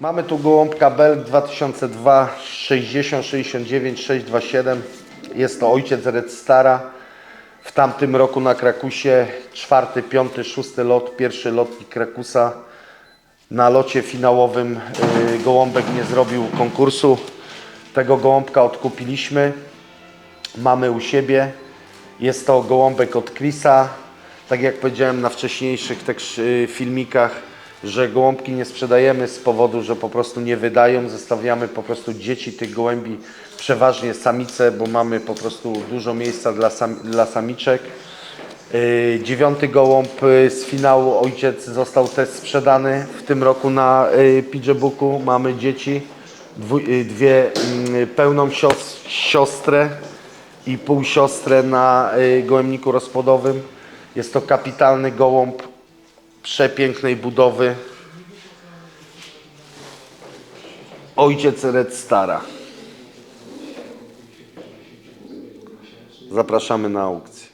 Mamy tu gołąbka Belg 2002 60 69 627. Jest to ojciec Red Stara. W tamtym roku na Krakusie czwarty, piąty, szósty lot, pierwszy lotnik Krakusa. Na locie finałowym y, gołąbek nie zrobił konkursu. Tego gołąbka odkupiliśmy. Mamy u siebie. Jest to gołąbek od Chrisa. Tak jak powiedziałem na wcześniejszych też y, filmikach, że gołąbki nie sprzedajemy z powodu, że po prostu nie wydają. Zostawiamy po prostu dzieci tych gołębi, przeważnie samice, bo mamy po prostu dużo miejsca dla, sam, dla samiczek. Y, Dziewiąty gołąb y, z finału ojciec został też sprzedany w tym roku na y, Pidgebuku. Mamy dzieci, dwu, y, dwie mm, pełną sios- siostrę i pół siostrę na y, gołębniku rozpłodowym. Jest to kapitalny gołąb przepięknej budowy. Ojciec Red Stara. Zapraszamy na aukcję.